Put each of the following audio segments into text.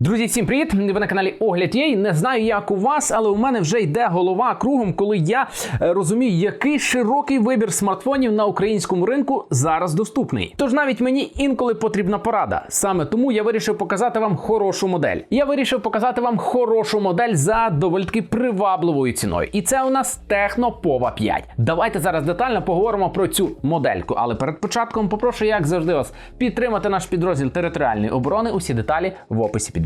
Друзі, всім привіт! Ви на каналі Огляд Єй. Не знаю, як у вас, але у мене вже йде голова кругом, коли я е, розумію, який широкий вибір смартфонів на українському ринку зараз доступний. Тож навіть мені інколи потрібна порада. Саме тому я вирішив показати вам хорошу модель. Я вирішив показати вам хорошу модель за доволі таки привабливою ціною. І це у нас Техно Pova 5. Давайте зараз детально поговоримо про цю модельку. Але перед початком попрошу, як завжди, вас підтримати наш підрозділ територіальної оборони. Усі деталі в описі під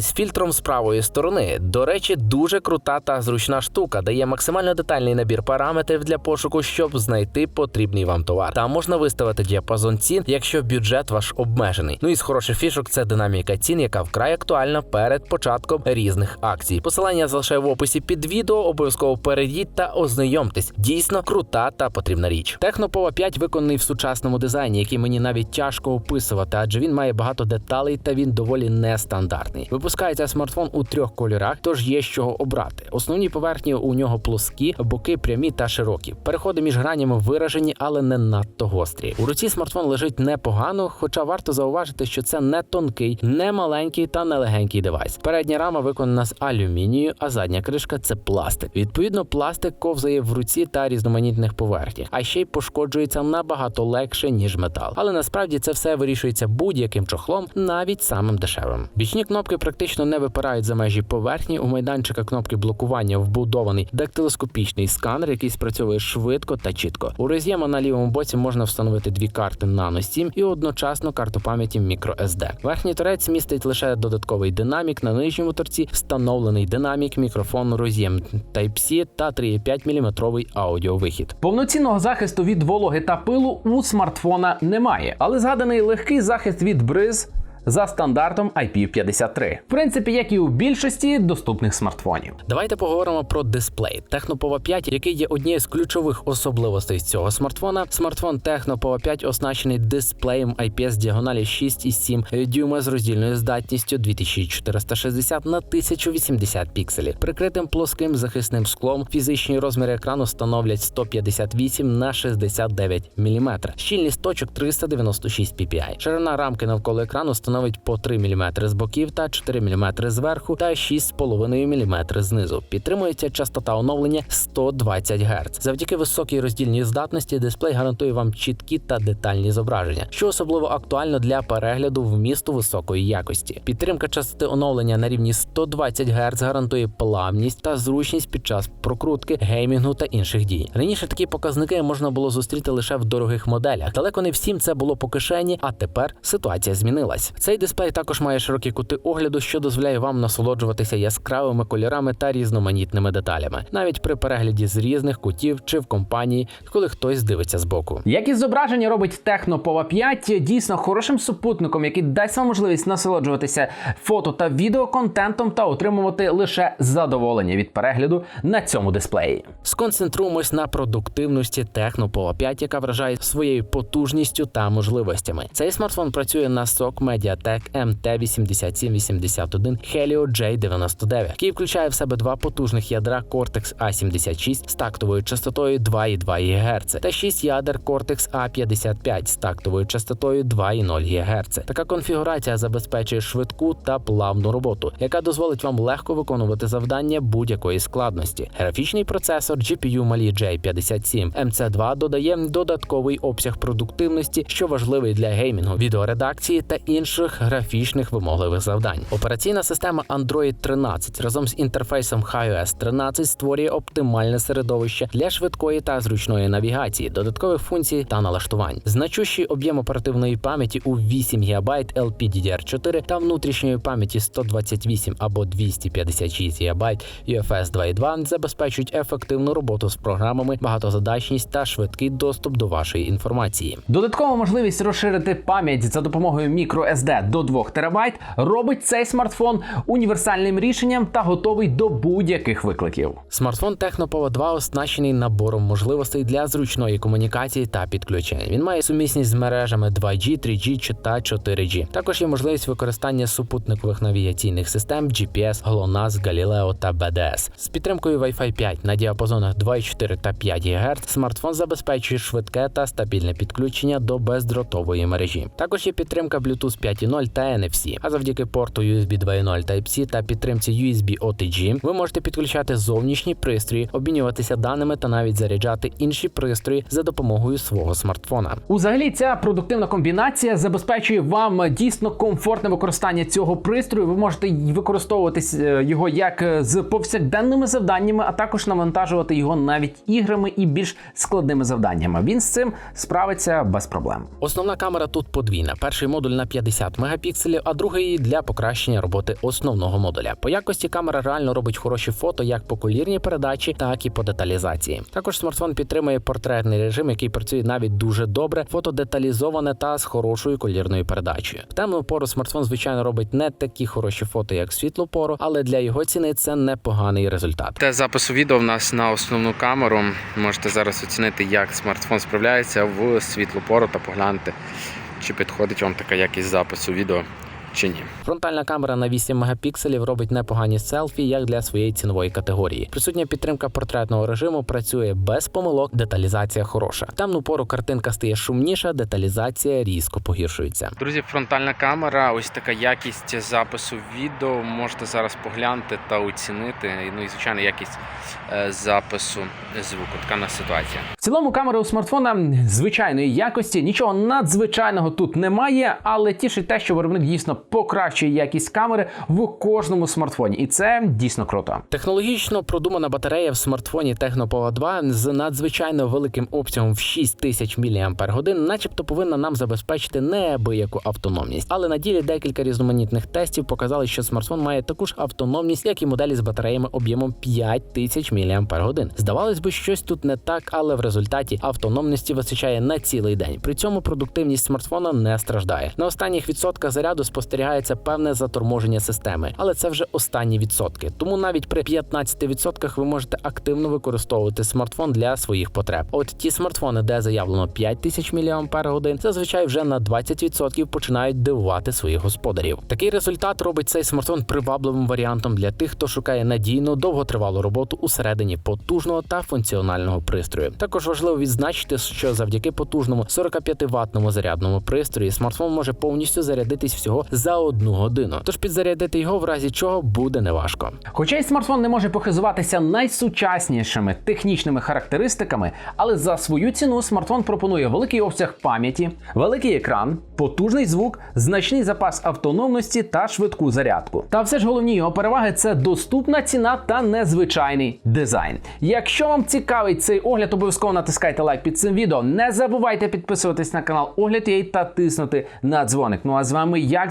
скористатись фільтром з правої сторони. До речі, дуже крута та зручна штука, дає максимально детальний набір параметрів для пошуку, щоб знайти потрібний вам товар. Там можна виставити діапазон цін, якщо бюджет ваш обмежений. Ну і з хороших фішок це динаміка цін, яка вкрай актуальна перед початком різних акцій. Посилання залишаю в описі під відео. Обов'язково перейдіть та ознайомтесь. Дійсно крута та потрібна річ. Технопова 5 виконаний в сучасному дизайні, який мені навіть тяжко описувати, адже він має багато деталей та він доволі нестандартний. Випускається смартфон у трьох кольорах, тож є чого обрати. Основні поверхні у нього плоскі, боки прямі та широкі. Переходи між гранями виражені, але не надто гострі. У руці смартфон лежить непогано, хоча варто зауважити, що це не тонкий, не маленький та не легенький девайс. Передня рама виконана з алюмінію, а задня кришка це пластик. Відповідно, пластик ковзає в руці та різноманітних поверхнях, а ще й пошкоджується набагато легше ніж метал. Але насправді це все вирішується будь-яким чохлом, навіть самим дешевим. Бічні кнопки практично не випирають за межі поверхні. У майданчика кнопки блокування вбудований дактилоскопічний сканер, який спрацьовує швидко та чітко. У роз'єма на лівому боці можна встановити дві карти Nano SIM і одночасно карту пам'яті microSD. Верхній торець містить лише додатковий динамік. На нижньому торці встановлений динамік, мікрофон, роз'єм Type-C та 3,5 мм аудіовихід. Повноцінного захисту від вологи та пилу у смартфона немає, але згаданий легкий захист від бриз. За стандартом IP53. В принципі, як і у більшості доступних смартфонів. Давайте поговоримо про дисплей. Технопова 5, який є однією з ключових особливостей цього смартфона. Смартфон Технопова 5 оснащений дисплеєм IPS діагоналі 6,7 дюйма з роздільною здатністю 2460 на 1080 пікселів. Прикритим плоским захисним склом фізичні розміри екрану становлять 158 на 69 мм. Щільність точок 396 ppi. Ширина рамки навколо екрану становить по 3 мм з боків та 4 мм зверху та 6,5 мм знизу. Підтримується частота оновлення 120 Гц. Завдяки високій роздільній здатності дисплей гарантує вам чіткі та детальні зображення, що особливо актуально для перегляду вмісту високої якості. Підтримка частоти оновлення на рівні 120 Гц гарантує плавність та зручність під час прокрутки, геймінгу та інших дій. Раніше такі показники можна було зустріти лише в дорогих моделях. Далеко не всім це було по кишені, а тепер ситуація змінилась. Цей дисплей також має широкі кути огляду, що дозволяє вам насолоджуватися яскравими кольорами та різноманітними деталями, навіть при перегляді з різних кутів чи в компанії, коли хтось дивиться збоку. Якість зображення робить Техно Pova 5 дійсно хорошим супутником, який дасть вам можливість насолоджуватися фото та відеоконтентом та отримувати лише задоволення від перегляду на цьому дисплеї. Сконцентруємось на продуктивності Techno Pova 5, яка вражає своєю потужністю та можливостями. Цей смартфон працює на SOC Mediatek MT8781 Helio J99, який включає в себе два потужних ядра Cortex A76 з тактовою частотою 2,2 ГГц та 6 ядер Cortex A55 з тактовою частотою 2,0 ГГц. Така конфігурація забезпечує швидку та плавну роботу, яка дозволить вам легко виконувати завдання будь-якої складності. Графічний процесор GPU Mali J57 MC2 додає додатковий обсяг продуктивності, що важливий для геймінгу, відеоредакції та інших графічних вимогливих завдань. Операційна система Android 13 разом з інтерфейсом iOS 13 створює оптимальне середовище для швидкої та зручної навігації, додаткових функцій та налаштувань. Значущий об'єм оперативної пам'яті у 8 ГБ LPDDR4 та внутрішньої пам'яті 128 або 256 ГБ UFS 2.2 забезпечують ефективну роботу з програмами, багатозадачність та швидкий доступ до вашої інформації. Додаткова можливість розширити пам'ять за допомогою microSD SSD до 2 ТБ робить цей смартфон універсальним рішенням та готовий до будь-яких викликів. Смартфон Technopova 2 оснащений набором можливостей для зручної комунікації та підключення. Він має сумісність з мережами 2G, 3G та 4G. Також є можливість використання супутникових навігаційних систем GPS, GLONASS, Galileo та BDS. З підтримкою Wi-Fi 5 на діапазонах 2,4 та 5 ГГц смартфон забезпечує швидке та стабільне підключення до бездротової мережі. Також є підтримка Bluetooth 5.0 та NFC. А завдяки порту USB 2.0 Type-C та підтримці USB OTG ви можете підключати зовнішні пристрої, обмінюватися даними та навіть заряджати інші пристрої за допомогою свого смартфона. Узагалі, ця продуктивна комбінація забезпечує вам дійсно комфортне використання цього пристрою. Ви можете використовувати е, його як е, з повсякденними завданнями, а також навантажувати його навіть іграми і більш складними завданнями. Він з цим справиться без проблем. Основна камера тут подвійна. Перший модуль на 50 мегапікселів, а другий для покращення роботи основного модуля. По якості камера реально робить хороші фото як по колірній передачі, так і по деталізації. Також смартфон підтримує портретний режим, який працює навіть дуже добре, фото деталізоване та з хорошою колірною передачею. В темну пору смартфон, звичайно, робить не такі хороші фото, як світлу пору, але для його ціни це непоганий результат. Те запису відео в нас на основну камеру. Можете зараз оцінити, як смартфон справляється в світлу пору та поглянути, чи підходить вам така якість запису відео чи ні. Фронтальна камера на 8 мегапікселів робить непогані селфі як для своєї цінової категорії. Присутня підтримка портретного режиму працює без помилок, деталізація хороша. В темну пору картинка стає шумніша, деталізація різко погіршується. Друзі, фронтальна камера, ось така якість запису відео. Можете зараз поглянути та оцінити. Ну і звичайно, якість е, запису звуку. Така у нас ситуація. В цілому камера у смартфона звичайної якості, нічого надзвичайного тут немає, але тішить те, що виробник дійсно покращує якість камери в кожному смартфоні, і це дійсно круто. Технологічно продумана батарея в смартфоні Technopova 2 з надзвичайно великим обсягом в 6000 мАч, начебто повинна нам забезпечити неабияку автономність. Але на ділі декілька різноманітних тестів показали, що смартфон має таку ж автономність, як і моделі з батареями об'ємом 5000 мАч. Здавалось би, щось тут не так, але в результаті автономності вистачає на цілий день. При цьому продуктивність смартфона не страждає. На останніх відсотках заряду спостерігається певне заторможення системи, але це вже останні відсотки. Тому навіть при 15% ви можете активно використовувати смартфон для своїх потреб. От ті смартфони, де заявлено 5000 мАч, зазвичай вже на 20% починають дивувати своїх господарів. Такий результат робить цей смартфон привабливим варіантом для тих, хто шукає надійну довготривалу роботу усередині потужного та функціонального пристрою. Також важливо відзначити, що завдяки потужному 45-ваттному зарядному пристрої смартфон може повністю зарядитись всього за одну годину. Тож підзарядити його в разі чого буде неважко. Хоча й смартфон не може похизуватися найсучаснішими технічними характеристиками, але за свою ціну смартфон пропонує великий обсяг пам'яті, великий екран, потужний звук, значний запас автономності та швидку зарядку. Та все ж головні його переваги це доступна ціна та незвичайний дизайн. Якщо вам цікавий цей огляд, обов'язково натискайте лайк під цим відео. Не забувайте підписуватись на канал Огляд.ua та тиснути на дзвоник. Ну а з вами, як